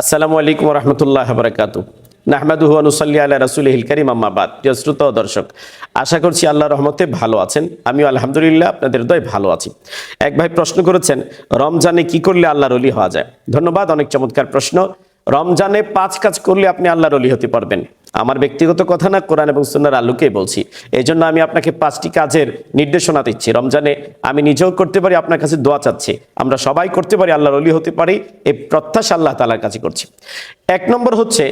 আসসালামু আলাইকুম রহমতুল্লাহ বরকাতু। নাহমাদুহু আনুসাল্লি আল্লাহ রাসুলহিল করিম আম্মাবাদ প্রিয় শ্রোতা দর্শক, আশা করছি আল্লাহ রহমতে ভালো আছেন। আমিও আলহামদুলিল্লাহ আপনাদের হৃদয় ভালো আছি। এক ভাই প্রশ্ন করেছেন, রমজানে কি করলে আল্লাহর অলি হওয়া যায়? ধন্যবাদ, অনেক চমৎকার প্রশ্ন। রমজানে পাঁচ কাজ করলে আপনি আল্লাহর অলি হতে পারবেন। আমার ব্যক্তিগত কথা না, কোরআন এবং সুন্নার আলোকেই বলছি। এই জন্য আমি আপনাকে পাঁচটি কাজের নির্দেশনা দিচ্ছি। রমজানে আমি নিজেও করতে পারি, আপনার কাছে দোয়া চাচ্ছি। আমরা সবাই করতে পারি, আল্লাহর অলি হতে পারি এই প্রত্যাশা আল্লাহ তালার কাছে করছি। এক নম্বর হচ্ছে,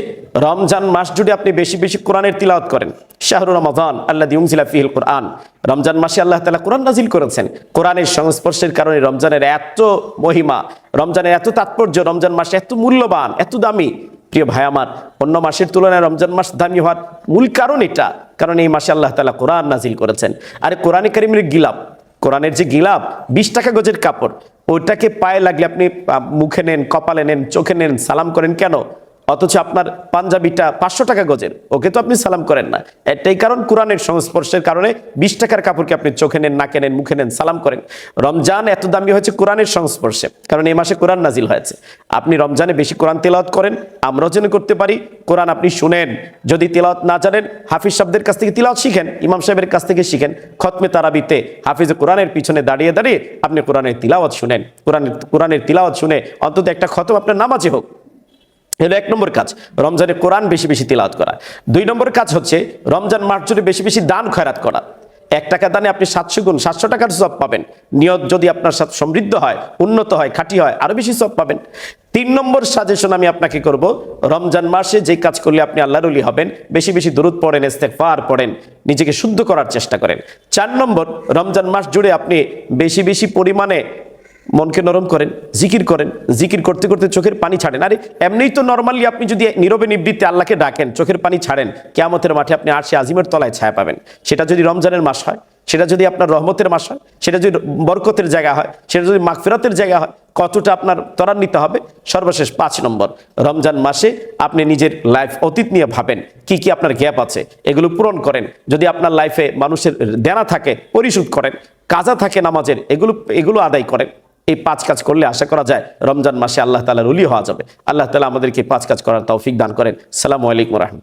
রমজান মাস জুড়ে আপনি বেশি বেশি কোরআনের তিলাওয়াত করেন। শাহরুর রমাদান আল্লাহ দিউমজিলা ফিহিল কোরআন। রমজান মাসে আল্লাহ তালা কোরআন নাজিল করেছেন। কোরআনের সংস্পর্শের কারণে রমজানের এত মহিমা, রমজানের এত তাৎপর্য, রমজান মাসে এত মূল্যবান, এত দামি প্রিয় ভাই আমার, অন্য মাসের তুলনায় রমজান মাস দামি হওয়ার মূল কারণ এটা। কারণ এই মাসে আল্লাহ তালা কোরআন নাজিল করেছেন। আরে কোরআনে কারিমের গিলাপ, কোরআনের যে গিলাপ, বিশ টাকা গজের কাপড়, ওইটাকে পায়ে লাগলে আপনি মুখে নেন, কপালে নেন, চোখে নেন, সালাম করেন কেন? অথচ আপনার পাঞ্জাবিটা পাঁচশো টাকা গজের। ওকে তো আপনি সালাম করেন না। এটাই কারণ কোরআনের সংস্পর্শের কারণে বিশ টাকার কাপড়কে আপনি চোখে নেন, নাকে নেন, মুখে নেন, সালাম করেন। রমজান এত দামি হয়েছে কোরআনের সংস্পর্শে, কারণ এই মাসে কোরআন নাজিল হয়েছে। আপনি রমজানে বেশি কোরআন তেলাওয়াত করেন, আমরাও যেন করতে পারি, কোরআন আপনি শুনেন। যদি তেলাওয়াত না জানেন, হাফিজ শব্দের কাছ থেকে তিলাওয়াত শিখেন, ইমাম সাহেবের কাছ থেকে শিখেন। খতমে তারাবিতে হাফিজ কোরআনের পিছনে দাঁড়িয়ে দাঁড়িয়ে আপনি কোরআনের তিলাওয়াত শুনেন। কোরআনের কোরআনের তিলাওয়াত শুনে অন্তত একটা খতম আপনার নামাজে হোক। হলো এক নম্বর কাজ, রমজানে কোরআন বেশি বেশি তিলাওয়াত করা। দুই নম্বর কাজ হচ্ছে, রমজান মাস জুড়ে বেশি বেশি দান খয়রাত করা। এক টাকা দানে আপনি সাতশো গুণ, সাতশো টাকার সব পাবেন। নিয়ত যদি আপনার সাথে সমৃদ্ধ হয়, উন্নত হয়, খাঁটি হয়, আরও বেশি সব পাবেন। তিন নম্বর সাজেশন আমি আপনাকে করব, রমজান মাসে যে কাজ করলে আপনি আল্লাহর অলি হবেন, বেশি বেশি দূরত পড়েন, ইস্তেগফার পড়েন, নিজেকে শুদ্ধ করার চেষ্টা করেন। চার নম্বর, রমজান মাস জুড়ে আপনি বেশি বেশি পরিমাণে মনকে নরম করেন, জিকির করেন, জিকির করতে করতে চোখের পানি ছাড়েন। আরে, এমনিই তো নর্মালি আপনি যদি নীরবে নিবৃত্তে আল্লাহকে ডাকেন, চোখের পানি ছাড়েন, কেয়ামতের মাঠে আপনি আরশে আজিমের তলায় ছায়া পাবেন। সেটা যদি রমজানের মাস হয় সেটা যদি আপনার রহমতের মাস হয়, সেটা যদি বরকতের জায়গা হয়, সেটা যদি মাগফিরাতের জায়গা হয়, কতটা আপনার ত্বরান্বিত হবে? সর্বশেষ পাঁচ নম্বর, রমজান মাসে আপনি নিজের লাইফ অতীত নিয়ে ভাবেন, কি কি আপনার গ্যাপ আছে? এগুলো পূরণ করেন। যদি আপনার লাইফে মানুষের দেনা থাকে, পরিশোধ করেন। কাজা থাকে নামাজের, এগুলো এগুলো আদায় করেন। এই পাঁচ কাজ করলে আশা করা যায়, রমজান মাসে আল্লাহ তালার উলি হওয়া যাবে। আল্লাহ তালা আমাদেরকে পাঁচ কাজ করার তৌফিক দান করেন। সালামু আলাইকুম রহমতুল্লাহ।